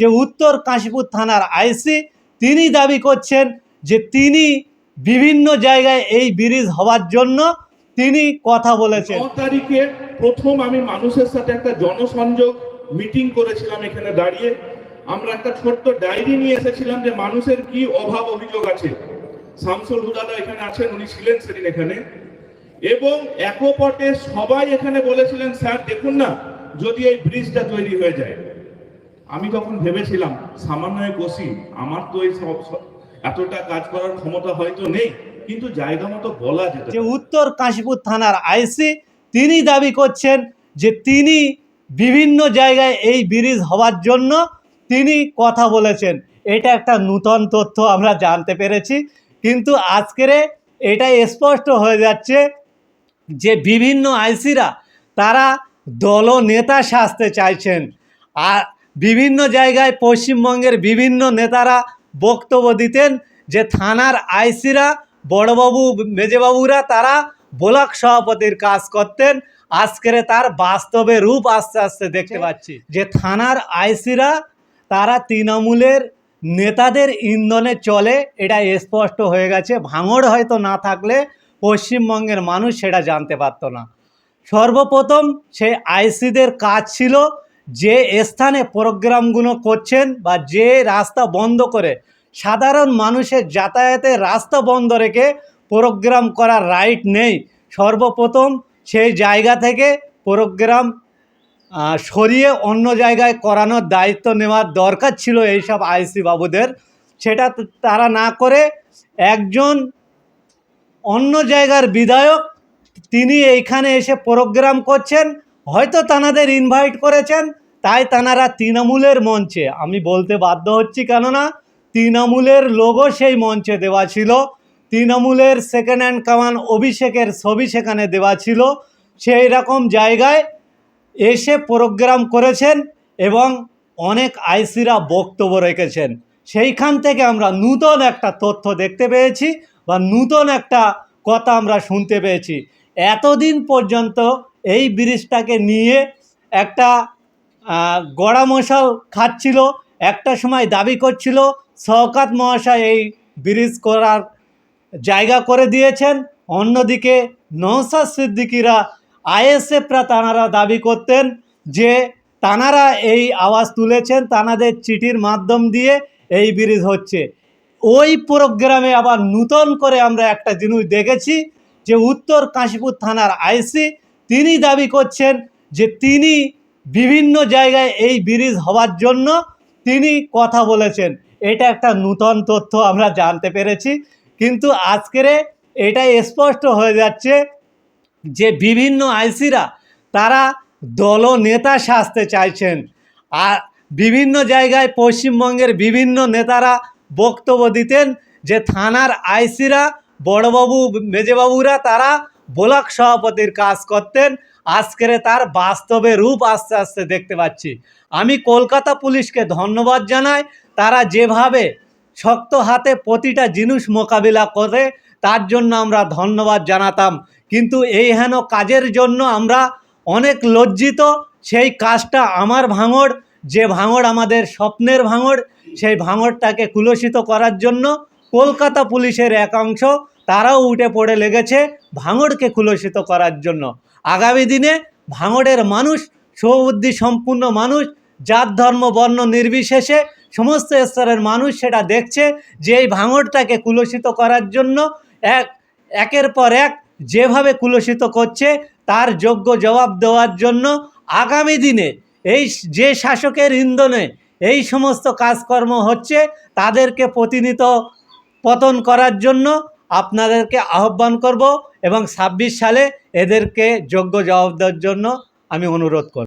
যে উত্তর কাশীপুর থানার আইসি, তিনি দাবি করছেন যে তিনি বিভিন্ন জায়গায় এই ব্রিজ হওয়ার জন্য তিনি কথা বলেছেন। তারিখে প্রথম আমি মানুষের সাথে একটা জনসংযোগ মিটিং করেছিলাম এখানে দাঁড়িয়ে। আমরা একটা ছোট্ট ডায়েরি নিয়ে এসেছিলাম যে মানুষের কি অভাব অভিযোগ আছে। শামসুল হুদাদা এখানে আছেন, উনি ছিলেন সেদিন এখানে। এবং একপটে সবাই এখানে বলেছিলেন, স্যার, দেখুন না, যদি এই ব্রিজটা তৈরি হয়ে যায়। আমি তখন ভেবেছিলাম সামান্য বসি আমার তো এই এতটা কাজ করার ক্ষমতা হয়তো নেই কিন্তু জায়গা মতো বলা যেত যে উত্তর কাশীপুর থানার আইসি তিনি দাবি করছেন যে তিনি বিভিন্ন জায়গায় এই ব্রিজ হওয়ার জন্য তিনি কথা বলেছেন। এটা একটা নূতন তথ্য আমরা জানতে পেরেছি। কিন্তু আজকের এটা স্পষ্ট হয়ে যাচ্ছে যে বিভিন্ন আইসিরা তারা দলনেতা সাজতে চাইছেন। আর বিভিন্ন জায়গায় পশ্চিমবঙ্গের বিভিন্ন নেতারা বক্তব্য দিতেন যে থানার আইসিরা বড়বাবু মেজবাবুরা তারা ব্লক সভাপতির কাজ করতেন। আজকের তার বাস্তবে রূপ আস্তে আস্তে দেখতে পাচ্ছি। যে থানার আইসিরা তারা তৃণমূলের নেতাদের ইন্ধনে চলে এটা স্পষ্ট হয়ে গেছে। ভাঙড় হয়তো না থাকলে পশ্চিমবঙ্গের মানুষ সেটা জানতে পারতো না। সর্বপ্রথম সেই আইসিদের কাজ ছিল যে স্থানে প্রোগ্রামগুলো করছেন বা যে রাস্তা বন্ধ করে সাধারণ মানুষের যাতায়াতের রাস্তা বন্ধ রেখে প্রোগ্রাম করার রাইট নেই। সর্বপ্রথম সেই জায়গা থেকে প্রোগ্রাম সরিয়ে অন্য জায়গায় করানোর দায়িত্ব নেওয়ার দরকার ছিল এইসব আইসি বাবুদের। সেটা তারা না করে একজন অন্য জায়গার বিধায়ক, তিনি এইখানে এসে প্রোগ্রাম করছেন হয়তো তানাদের ইনভাইট করেছেন, তাই তানারা তৃণমূলের মঞ্চে। আমি বলতে বাধ্য হচ্ছি কেননা, তৃণমূলের লোগো সেই মঞ্চে দেওয়া ছিল। তৃণমূলের সেকেন্ড হ্যান্ড কামান অভিষেকের ছবি সেখানে দেওয়া ছিল। সেই রকম জায়গায় এসে প্রোগ্রাম করেছেন এবং অনেক আইসিরা বক্তব্য রেখেছেন। সেইখান থেকে আমরা নূতন একটা তথ্য দেখতে পেয়েছি বা নূতন একটা কথা আমরা শুনতে পেয়েছি। এতদিন পর্যন্ত এই ব্রিজটাকে নিয়ে একটা গড়ামশাল খাচ্ছিল, একটা সময় দাবি করছিল, শওকাত মহাশয় এই ব্রিজ করার জায়গা করে দিয়েছেন, অন্যদিকে নৌসাদ সিদ্দিকিরা আইএসএফরা তানারা দাবি করতেন যে তানারা এই আওয়াজ তুলেছেন তানাদের চিঠির মাধ্যম দিয়ে এই ব্রিজ হচ্ছে। ওই প্রোগ্রামে আবার নূতন করে আমরা একটা জিনিস দেখেছি যে উত্তর কাশীপুর থানার আইসি তিনি দাবি করছেন যে তিনি বিভিন্ন জায়গায় এই ব্রিজ হওয়ার জন্য তিনি কথা বলেছেন। এটা একটা নূতন তথ্য আমরা জানতে পেরেছি। কিন্তু আজকের এটা স্পষ্ট হয়ে যাচ্ছে যে বিভিন্ন আইসিরা তারা দলনেতা সাজতে চাইছেন। আর বিভিন্ন জায়গায় পশ্চিমবঙ্গের বিভিন্ন নেতারা বক্তব্য দিতেন যে থানার আইসিরা বড়বাবু, মেজেবাবুরা তারা ব্লক সভাপতির কাজ করতেন। আজকের তার বাস্তবে রূপ আস্তে আস্তে দেখতে পাচ্ছি। আমি কলকাতা পুলিশকে ধন্যবাদ জানাই। তারা যেভাবে শক্ত হাতে প্রতিটা জিনিস মোকাবিলা করে, তার জন্য আমরা ধন্যবাদ জানাতাম। কিন্তু এই হেন কাজের জন্য আমরা অনেক লজ্জিত। সেই কাজটা আমার ভাঙড়, যে ভাঙড় আমাদের স্বপ্নের ভাঙড়, সেই ভাঙড়টাকে কুলসিত করার জন্য কলকাতা পুলিশের একাংশ তারাও উঠে পড়ে লেগেছে। ভাঙড়কে কুলসিত করার জন্য। আগামী দিনে ভাঙড়ের মানুষ, সৌবুদ্ধি সম্পূর্ণ মানুষ, জাত, ধর্ম, বর্ণ নির্বিশেষে সমস্ত স্তরের মানুষ সেটা দেখছে যে এই ভাঙড়টাকে কুলসিত করার জন্য এক, একের পর এক যেভাবে কুলসিত করছে তার যোগ্য জবাব দেওয়ার জন্য আগামী দিনে এই যে শাসকের ইন্ধনে এই সমস্ত কাজকর্ম হচ্ছে তাদেরকে প্রতিনিয়ত পতন করার জন্য আপনাদেরকে আহ্বান করব এবং ছাব্বিশ সালে এদেরকে যোগ্য জবাব দেওয়ার জন্য আমি অনুরোধ করব।